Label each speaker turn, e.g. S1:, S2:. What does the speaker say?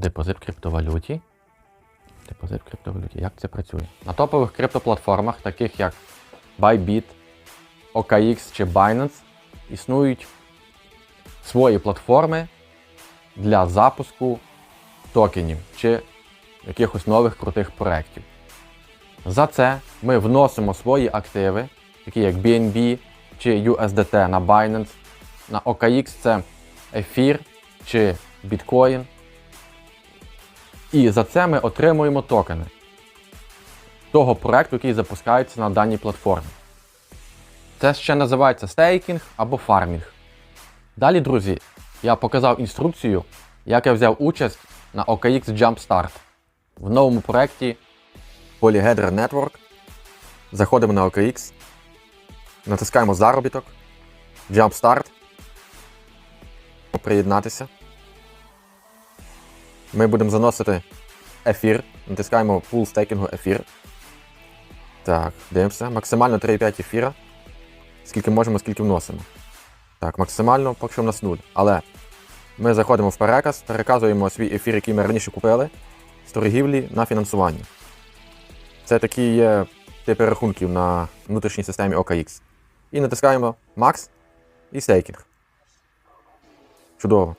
S1: Депозит в криптовалюті. Депозит в криптовалюті. Як це працює? На топових криптоплатформах, таких як Bybit, OKX чи Binance, існують свої платформи для запуску токенів чи якихось нових крутих проєктів. За це ми вносимо свої активи, такі як BNB чи USDT на Binance. На OKX це ефір чи біткоін. І за це ми отримуємо токени того проекту, який запускається на даній платформі. Це ще називається стейкінг або фармінг. Далі, друзі, я показав інструкцію, як я взяв участь на OKX Jumpstart в новому проєкті Polyhedra Network. Заходимо на OKX, натискаємо заробіток, Jumpstart. Приєднатися. Ми будемо заносити ефір. Натискаємо пул стейкінгу ефір. Так, дивимося. Максимально 3,5 ефіра. Скільки можемо, скільки вносимо. Так, максимально, поки що в нас 0. Але ми заходимо в переказ, переказуємо свій ефір, який ми раніше купили, з торгівлі на фінансування. Це такі є типи рахунків на внутрішній системі OKX. І натискаємо Max і стейкінг. Чудово.